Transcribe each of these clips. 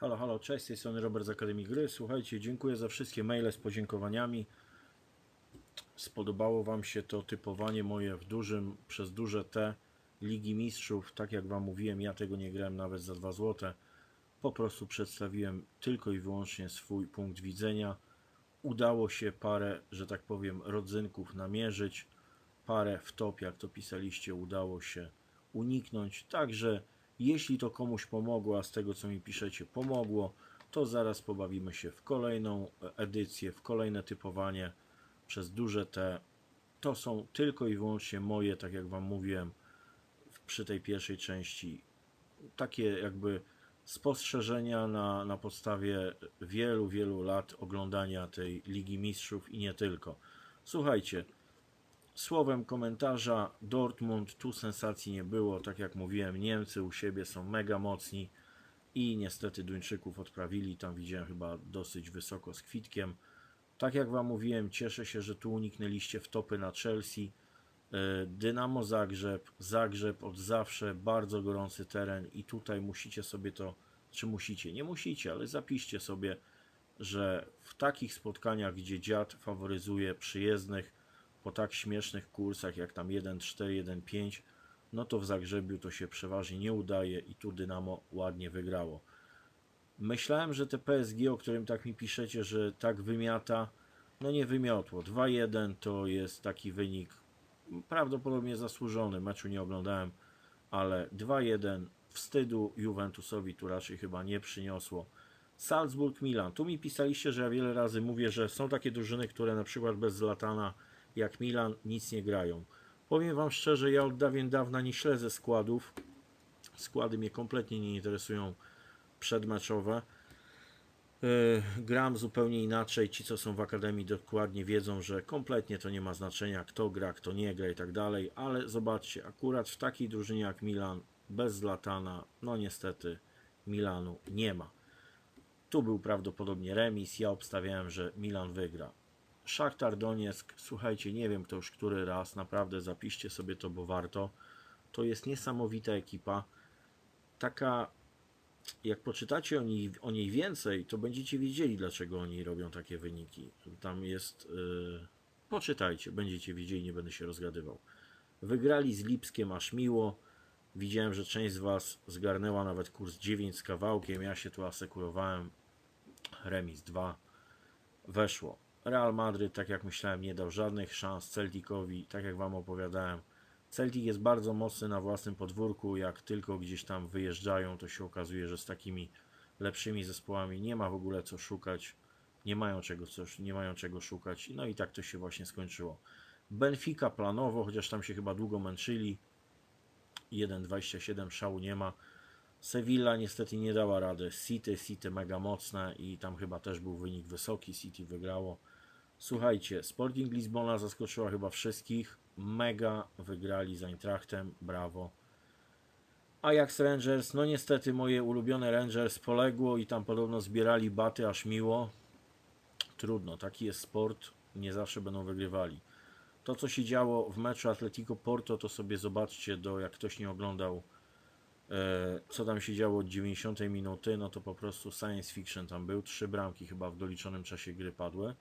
Halo, halo, cześć, z tej strony Robert z Akademii Gry. Słuchajcie, dziękuję za wszystkie maile z podziękowaniami. Spodobało Wam się to typowanie moje w dużym, przez duże T Ligi Mistrzów. Tak jak Wam mówiłem, ja tego nie grałem nawet za 2 zł. Po prostu przedstawiłem tylko i wyłącznie swój punkt widzenia. Udało się parę, że tak powiem, rodzynków namierzyć. Parę w top, jak to pisaliście, udało się uniknąć. Także jeśli to komuś pomogło, a z tego co mi piszecie pomogło, to zaraz pobawimy się w kolejną edycję, w kolejne typowanie przez duże T. To są tylko i wyłącznie moje, tak jak Wam mówiłem przy tej pierwszej części, takie jakby spostrzeżenia na, na podstawie wielu, wielu lat oglądania tej Ligi Mistrzów i nie tylko. Słuchajcie, Słowem komentarza Dortmund, tu sensacji nie było, tak jak mówiłem, Niemcy u siebie są mega mocni i niestety Duńczyków odprawili, tam widziałem chyba dosyć wysoko z kwitkiem. Tak jak Wam mówiłem, cieszę się, że tu uniknęliście wtopy na Chelsea. E, Dynamo Zagrzeb, Zagrzeb od zawsze bardzo gorący teren i tutaj musicie sobie to, czy musicie, nie musicie, ale zapiszcie sobie, że w takich spotkaniach, gdzie dziad faworyzuje przyjezdnych, po tak śmiesznych kursach jak tam 1-4, 1-5, no to w Zagrzebiu to się przeważnie nie udaje i tu Dynamo ładnie wygrało. Myślałem, że te PSG, o którym tak mi piszecie, że tak wymiata, no nie wymiotło. 2-1 to jest taki wynik prawdopodobnie zasłużony. Meczu nie oglądałem, ale 2-1 wstydu Juventusowi tu raczej chyba nie przyniosło. Salzburg-Milan. Tu mi pisaliście, że ja wiele razy mówię, że są takie drużyny, które na przykład bez Zlatana jak Milan nic nie grają. Powiem Wam szczerze, ja od dawien dawna nie śledzę składów. Składy mnie kompletnie nie interesują przedmeczowe. Yy, Gram zupełnie inaczej. Ci, co są w akademii, dokładnie wiedzą, że kompletnie to nie ma znaczenia, kto gra, kto nie gra i tak dalej. Ale zobaczcie, akurat w takiej drużynie jak Milan, bez Zlatana, no niestety Milanu nie ma. Tu był prawdopodobnie remis. Ja obstawiałem, że Milan wygra. Szachtar Donieck, słuchajcie, nie wiem to już który raz, naprawdę zapiszcie sobie to, bo warto. To jest niesamowita ekipa. Taka, jak poczytacie o niej, o niej więcej, to będziecie wiedzieli, dlaczego oni robią takie wyniki. Tam jest. Yy, poczytajcie, będziecie wiedzieli, nie będę się rozgadywał. Wygrali z Lipskiem aż miło. Widziałem, że część z Was zgarnęła nawet kurs 9 z kawałkiem. Ja się tu asekurowałem. Remis 2. Weszło. Real Madryt, tak jak myślałem, nie dał żadnych szans Celticowi, tak jak Wam opowiadałem. Celtic jest bardzo mocny na własnym podwórku, jak tylko gdzieś tam wyjeżdżają, to się okazuje, że z takimi lepszymi zespołami nie ma w ogóle co szukać, nie mają czego, coś, nie mają czego szukać, no i tak to się właśnie skończyło. Benfica planowo, chociaż tam się chyba długo męczyli, 1,27 szału nie ma. Sevilla niestety nie dała rady. City, City mega mocne i tam chyba też był wynik wysoki. City wygrało. Słuchajcie, Sporting Lizbona zaskoczyła chyba wszystkich. Mega wygrali z Eintrachtem. Brawo. Ajax Rangers, no niestety moje ulubione Rangers poległo i tam podobno zbierali baty aż miło. Trudno, taki jest sport. Nie zawsze będą wygrywali. To, co się działo w meczu Atletico Porto, to sobie zobaczcie, do jak ktoś nie oglądał e, co tam się działo od 90 minuty, no to po prostu science fiction tam był. Trzy bramki chyba w doliczonym czasie gry padły.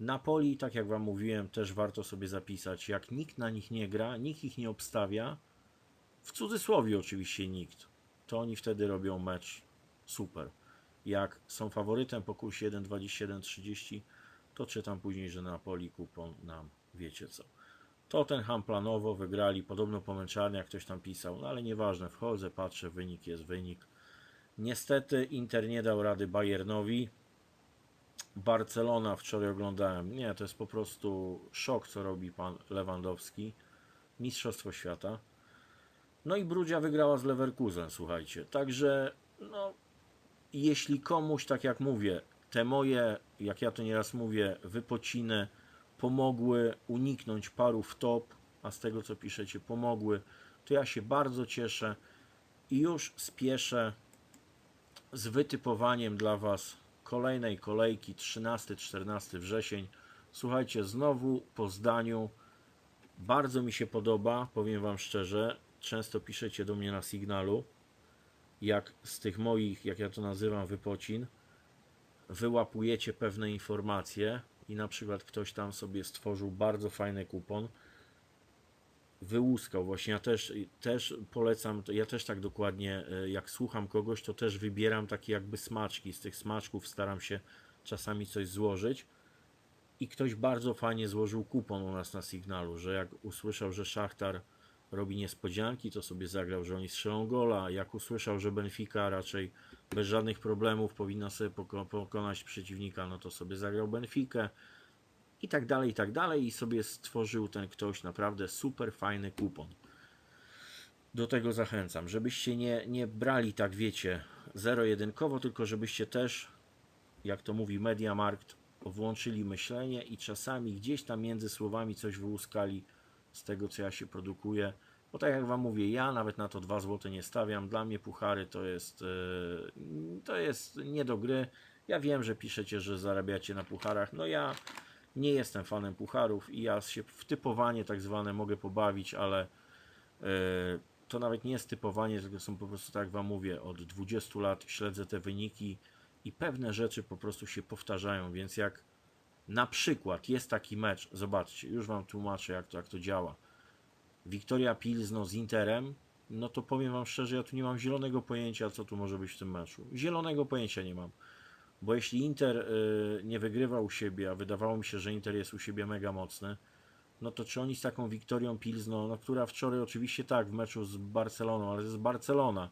Napoli, tak jak Wam mówiłem, też warto sobie zapisać. Jak nikt na nich nie gra, nikt ich nie obstawia, w cudzysłowie oczywiście nikt, to oni wtedy robią mecz super. Jak są faworytem po kursie 1,27-30, to czytam później, że Napoli kupon nam wiecie co. Tottenham planowo wygrali, podobno po męczarniach ktoś tam pisał, no ale nieważne, wchodzę, patrzę, wynik jest wynik. Niestety Inter nie dał rady Bayernowi. Barcelona wczoraj oglądałem. Nie, to jest po prostu szok, co robi pan Lewandowski. Mistrzostwo świata. No i Brudzia wygrała z Leverkusen, słuchajcie. Także, no, jeśli komuś, tak jak mówię, te moje, jak ja to nieraz mówię, wypociny pomogły uniknąć paru w top, a z tego co piszecie pomogły, to ja się bardzo cieszę i już spieszę z wytypowaniem dla Was kolejnej kolejki 13-14 wrzesień. Słuchajcie, znowu po zdaniu bardzo mi się podoba, powiem Wam szczerze. Często piszecie do mnie na sygnalu. jak z tych moich, jak ja to nazywam, wypocin, wyłapujecie pewne informacje i na przykład ktoś tam sobie stworzył bardzo fajny kupon, wyłuskał. Właśnie, ja też, też polecam, ja też tak dokładnie, e, jak słucham kogoś, to też wybieram takie jakby smaczki, z tych smaczków staram się czasami coś złożyć. I ktoś bardzo fajnie złożył kupon u nas na Signalu, że jak usłyszał, że Szachtar robi niespodzianki, to sobie zagrał, że oni strzelą gola. Jak usłyszał, że Benfica raczej bez żadnych problemów powinna sobie poko- pokonać przeciwnika, no to sobie zagrał Benfikę i tak dalej, i tak dalej. I sobie stworzył ten ktoś naprawdę super fajny kupon. Do tego zachęcam, żebyście nie, nie brali tak, wiecie, zero-jedynkowo, tylko żebyście też, jak to mówi Mediamarkt, włączyli myślenie i czasami gdzieś tam między słowami coś wyłuskali z tego, co ja się produkuję. Bo tak jak Wam mówię, ja nawet na to 2 zł nie stawiam. Dla mnie puchary to jest, yy, to jest nie do gry. Ja wiem, że piszecie, że zarabiacie na pucharach. No ja nie jestem fanem pucharów i ja się w typowanie tak zwane mogę pobawić, ale yy, to nawet nie jest typowanie, tylko są po prostu, tak jak Wam mówię, od 20 lat śledzę te wyniki i pewne rzeczy po prostu się powtarzają, więc jak na przykład jest taki mecz, zobaczcie, już Wam tłumaczę jak to, jak to działa. Wiktoria Pilzno z Interem, no to powiem Wam szczerze, ja tu nie mam zielonego pojęcia, co tu może być w tym meczu. Zielonego pojęcia nie mam. Bo jeśli Inter y, nie wygrywa u siebie, a wydawało mi się, że Inter jest u siebie mega mocny, no to czy oni z taką Wiktorią Pilzno, no która wczoraj oczywiście tak w meczu z Barceloną, ale jest Barcelona,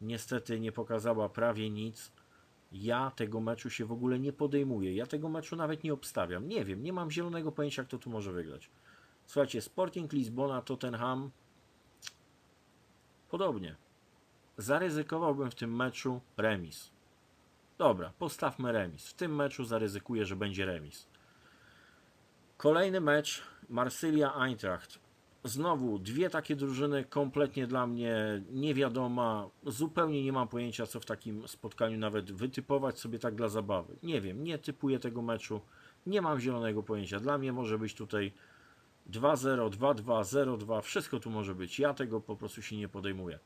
niestety nie pokazała prawie nic. Ja tego meczu się w ogóle nie podejmuję. Ja tego meczu nawet nie obstawiam. Nie wiem, nie mam zielonego pojęcia, kto tu może wygrać. Słuchajcie, Sporting Lizbona, Tottenham. Podobnie. Zaryzykowałbym w tym meczu remis. Dobra, postawmy remis. W tym meczu zaryzykuję, że będzie remis. Kolejny mecz Marsylia-Eintracht. Znowu dwie takie drużyny kompletnie dla mnie niewiadoma. Zupełnie nie mam pojęcia, co w takim spotkaniu nawet wytypować sobie tak dla zabawy. Nie wiem, nie typuję tego meczu. Nie mam zielonego pojęcia. Dla mnie może być tutaj 2-0, 2-2, 0-2. Wszystko tu może być. Ja tego po prostu się nie podejmuję.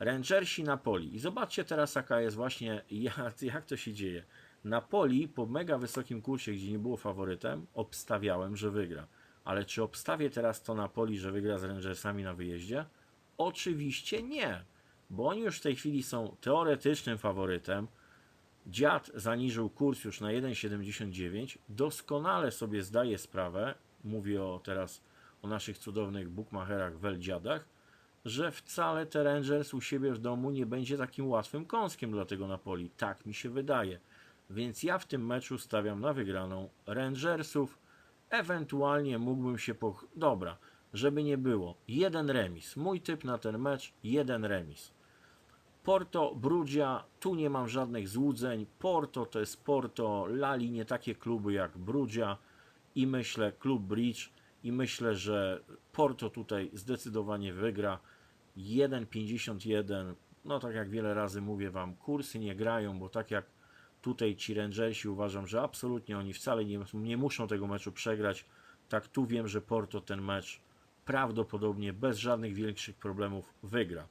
Rangersi Napoli. I zobaczcie teraz, jaka jest właśnie, jak, jak to się dzieje. Napoli po mega wysokim kursie, gdzie nie było faworytem, obstawiałem, że wygra. Ale czy obstawię teraz to Napoli, że wygra z Rangersami na wyjeździe? Oczywiście nie, bo oni już w tej chwili są teoretycznym faworytem. Dziad zaniżył kurs już na 1,79. Doskonale sobie zdaje sprawę, mówię o, teraz o naszych cudownych bookmacherach w Dziadach, że wcale te Rangers u siebie w domu nie będzie takim łatwym kąskiem dla tego Napoli. Tak mi się wydaje. Więc ja w tym meczu stawiam na wygraną Rangersów. Ewentualnie mógłbym się po... Dobra, żeby nie było. Jeden remis. Mój typ na ten mecz, jeden remis. Porto, Brudzia, tu nie mam żadnych złudzeń. Porto to jest Porto, Lali nie takie kluby jak Brudzia i myślę klub Bridge i myślę, że Porto tutaj zdecydowanie wygra 1,51 no tak jak wiele razy mówię Wam, kursy nie grają, bo tak jak tutaj ci Rangersi uważam, że absolutnie oni wcale nie, nie muszą tego meczu przegrać. Tak tu wiem, że Porto ten mecz prawdopodobnie bez żadnych większych problemów wygra.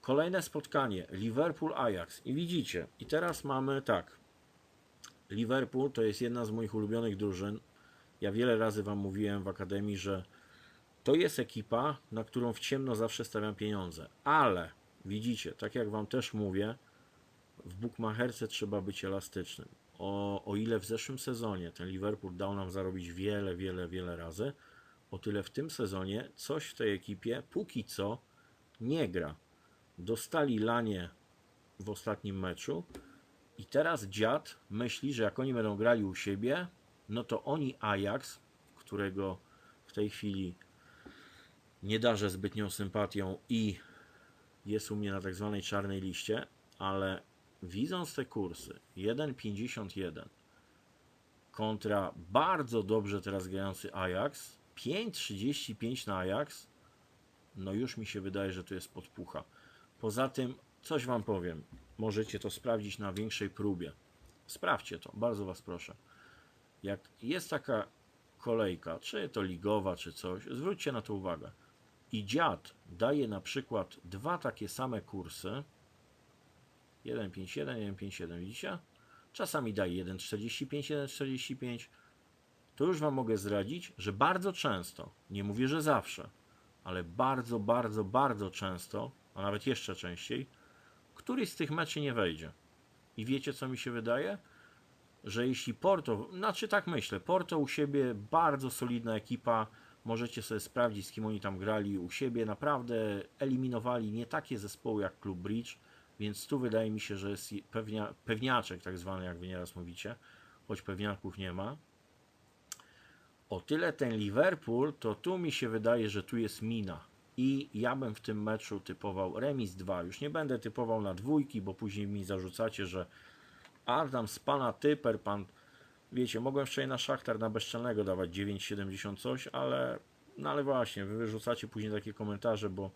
Kolejne spotkanie Liverpool-Ajax i widzicie, i teraz mamy tak. Liverpool to jest jedna z moich ulubionych drużyn. Ja wiele razy Wam mówiłem w Akademii, że to jest ekipa, na którą w ciemno zawsze stawiam pieniądze. Ale widzicie, tak jak Wam też mówię, w bukmacherce trzeba być elastycznym. O, o ile w zeszłym sezonie ten Liverpool dał nam zarobić wiele, wiele, wiele razy, o tyle w tym sezonie coś w tej ekipie póki co nie gra. Dostali lanie w ostatnim meczu i teraz dziad myśli, że jak oni będą grali u siebie, no to oni Ajax, którego w tej chwili nie darzę zbytnią sympatią i jest u mnie na tak zwanej czarnej liście, ale widząc te kursy 1,51 kontra bardzo dobrze teraz grający Ajax 5,35 na Ajax no już mi się wydaje, że to jest podpucha. Poza tym, coś Wam powiem, możecie to sprawdzić na większej próbie. Sprawdźcie to, bardzo Was proszę. Jak jest taka kolejka, czy to ligowa, czy coś, zwróćcie na to uwagę. I dziad daje na przykład dwa takie same kursy, 1,51, 1,57, widzicie? Czasami daje 1,45, 1,45. To już Wam mogę zdradzić, że bardzo często, nie mówię, że zawsze, ale bardzo, bardzo, bardzo często, a nawet jeszcze częściej, któryś z tych meczy nie wejdzie. I wiecie, co mi się wydaje? Że jeśli Porto, znaczy tak myślę, Porto u siebie bardzo solidna ekipa, możecie sobie sprawdzić, z kim oni tam grali u siebie, naprawdę eliminowali nie takie zespoły jak Klub Bridge, więc tu wydaje mi się, że jest pewnia, pewniaczek tak zwany, jak wy nieraz mówicie, choć pewniaków nie ma. O tyle ten Liverpool, to tu mi się wydaje, że tu jest mina. I ja bym w tym meczu typował remis 2. Już nie będę typował na dwójki, bo później mi zarzucacie, że Adam z pana typer, pan wiecie, mogłem wczoraj na szachtar na bezczelnego dawać 9,70 coś, ale no ale właśnie, wy wyrzucacie później takie komentarze, bo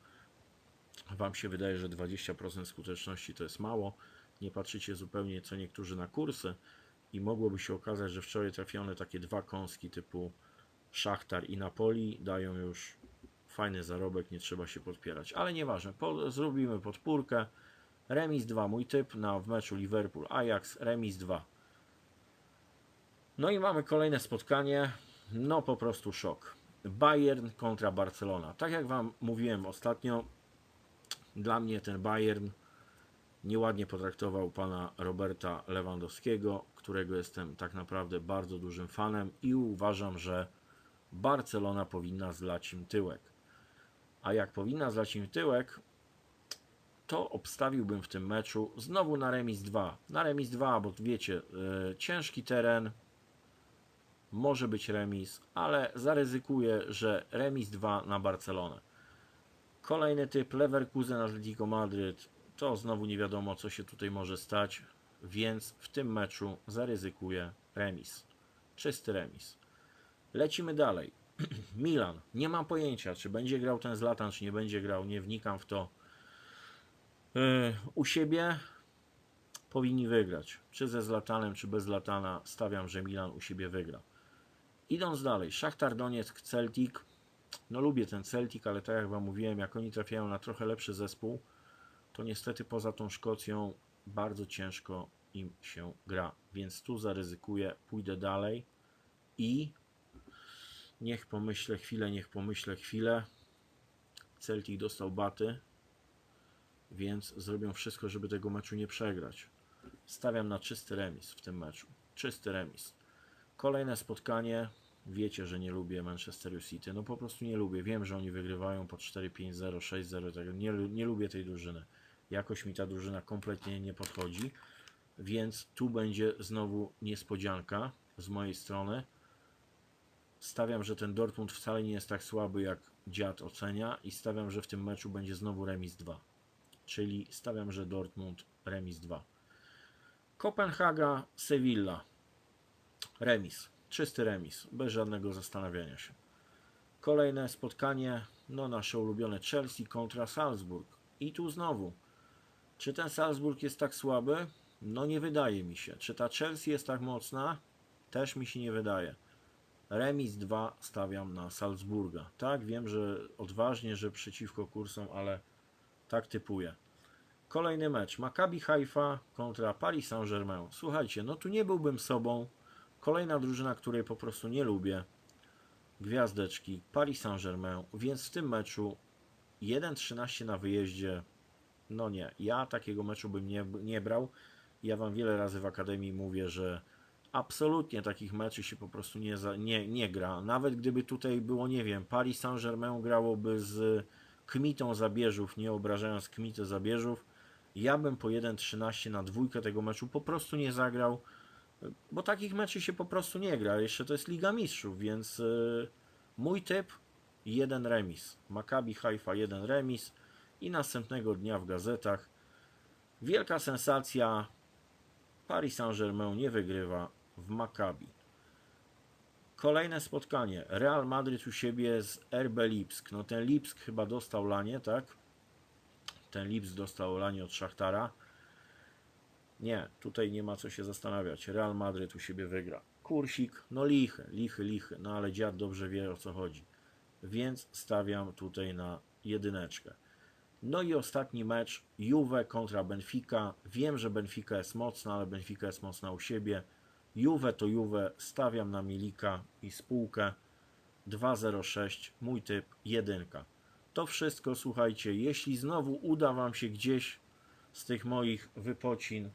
wam się wydaje, że 20% skuteczności to jest mało. Nie patrzycie zupełnie co niektórzy na kursy i mogłoby się okazać, że wczoraj trafione takie dwa kąski typu Szachtar i Napoli dają już fajny zarobek, nie trzeba się podpierać. Ale nieważne, po, zrobimy podpórkę. Remis 2, mój typ na, w meczu Liverpool-Ajax, remis 2. No i mamy kolejne spotkanie, no po prostu szok. Bayern kontra Barcelona. Tak jak Wam mówiłem ostatnio, dla mnie ten Bayern nieładnie potraktował pana Roberta Lewandowskiego, którego jestem tak naprawdę bardzo dużym fanem i uważam, że Barcelona powinna zlać im tyłek. A jak powinna zlać im tyłek, to obstawiłbym w tym meczu znowu na remis 2. Na remis 2, bo wiecie, yy, ciężki teren, może być remis, ale zaryzykuję, że remis 2 na Barcelonę. Kolejny typ Leverkusen Atletico Madryt. To znowu nie wiadomo, co się tutaj może stać, więc w tym meczu zaryzykuję remis. Czysty remis. Lecimy dalej. Milan. Nie mam pojęcia, czy będzie grał ten Zlatan, czy nie będzie grał. Nie wnikam w to. Yy, u siebie powinni wygrać. Czy ze Zlatanem, czy bez Zlatana. Stawiam, że Milan u siebie wygra. Idąc dalej. Szachtar Donieck, Celtic. No lubię ten Celtic, ale tak jak Wam mówiłem, jak oni trafiają na trochę lepszy zespół, to niestety poza tą Szkocją bardzo ciężko im się gra. Więc tu zaryzykuję, pójdę dalej i niech pomyślę chwilę, niech pomyślę chwilę. Celtic dostał baty, więc zrobią wszystko, żeby tego meczu nie przegrać. Stawiam na czysty remis w tym meczu. Czysty remis. Kolejne spotkanie. Wiecie, że nie lubię Manchester City. No po prostu nie lubię. Wiem, że oni wygrywają po 4-5-0, 6-0. Tak. Nie, nie lubię tej drużyny. Jakoś mi ta drużyna kompletnie nie podchodzi. Więc tu będzie znowu niespodzianka z mojej strony. Stawiam, że ten Dortmund wcale nie jest tak słaby, jak dziad ocenia i stawiam, że w tym meczu będzie znowu remis 2. Czyli stawiam, że Dortmund remis 2. Kopenhaga, Sevilla. Remis. Czysty remis. Bez żadnego zastanawiania się. Kolejne spotkanie. No nasze ulubione Chelsea kontra Salzburg. I tu znowu. Czy ten Salzburg jest tak słaby? No nie wydaje mi się. Czy ta Chelsea jest tak mocna? Też mi się nie wydaje. Remis 2 stawiam na Salzburga. Tak, wiem, że odważnie, że przeciwko kursom, ale tak typuję. Kolejny mecz. Maccabi Haifa kontra Paris Saint-Germain. Słuchajcie, no tu nie byłbym sobą. Kolejna drużyna, której po prostu nie lubię. Gwiazdeczki. Paris Saint-Germain. Więc w tym meczu 1-13 na wyjeździe. No nie, ja takiego meczu bym nie, nie brał. Ja wam wiele razy w Akademii mówię, że absolutnie takich meczy się po prostu nie, nie, nie gra. Nawet gdyby tutaj było, nie wiem, Paris Saint-Germain grałoby z Kmitą Zabierzów, nie obrażając Kmity Zabierzów, ja bym po 1-13 na dwójkę tego meczu po prostu nie zagrał, bo takich meczy się po prostu nie gra. Jeszcze to jest Liga Mistrzów, więc yy, mój typ jeden remis. Maccabi Haifa jeden remis i następnego dnia w gazetach wielka sensacja Paris Saint-Germain nie wygrywa w Maccabi. Kolejne spotkanie. Real Madryt u siebie z RB Lipsk. No ten Lipsk chyba dostał lanie, tak? Ten Lipsk dostał lanie od Szachtara. Nie, tutaj nie ma co się zastanawiać. Real Madryt u siebie wygra. Kursik, no lichy, lichy, lichy. No ale dziad dobrze wie o co chodzi. Więc stawiam tutaj na jedyneczkę. No i ostatni mecz Juve kontra Benfica. Wiem, że Benfica jest mocna, ale Benfica jest mocna u siebie. Juve to Juve, stawiam na Milika i spółkę 2.06, mój typ jedynka. To wszystko, słuchajcie, jeśli znowu uda Wam się gdzieś z tych moich wypocin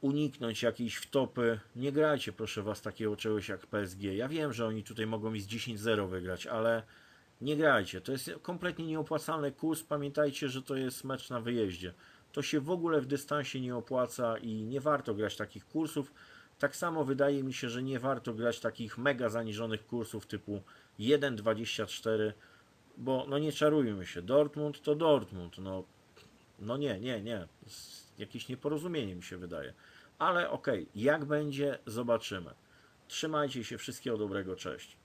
uniknąć jakiejś wtopy, nie grajcie proszę Was takiego czegoś jak PSG. Ja wiem, że oni tutaj mogą mi z 10-0 wygrać, ale nie grajcie. To jest kompletnie nieopłacalny kurs. Pamiętajcie, że to jest mecz na wyjeździe. To się w ogóle w dystansie nie opłaca i nie warto grać takich kursów. Tak samo wydaje mi się, że nie warto grać takich mega zaniżonych kursów typu 1,24, bo no nie czarujmy się, Dortmund to Dortmund, no, no nie, nie, nie, jakieś nieporozumienie mi się wydaje. Ale okej, jak będzie, zobaczymy. Trzymajcie się, wszystkiego dobrego, cześć.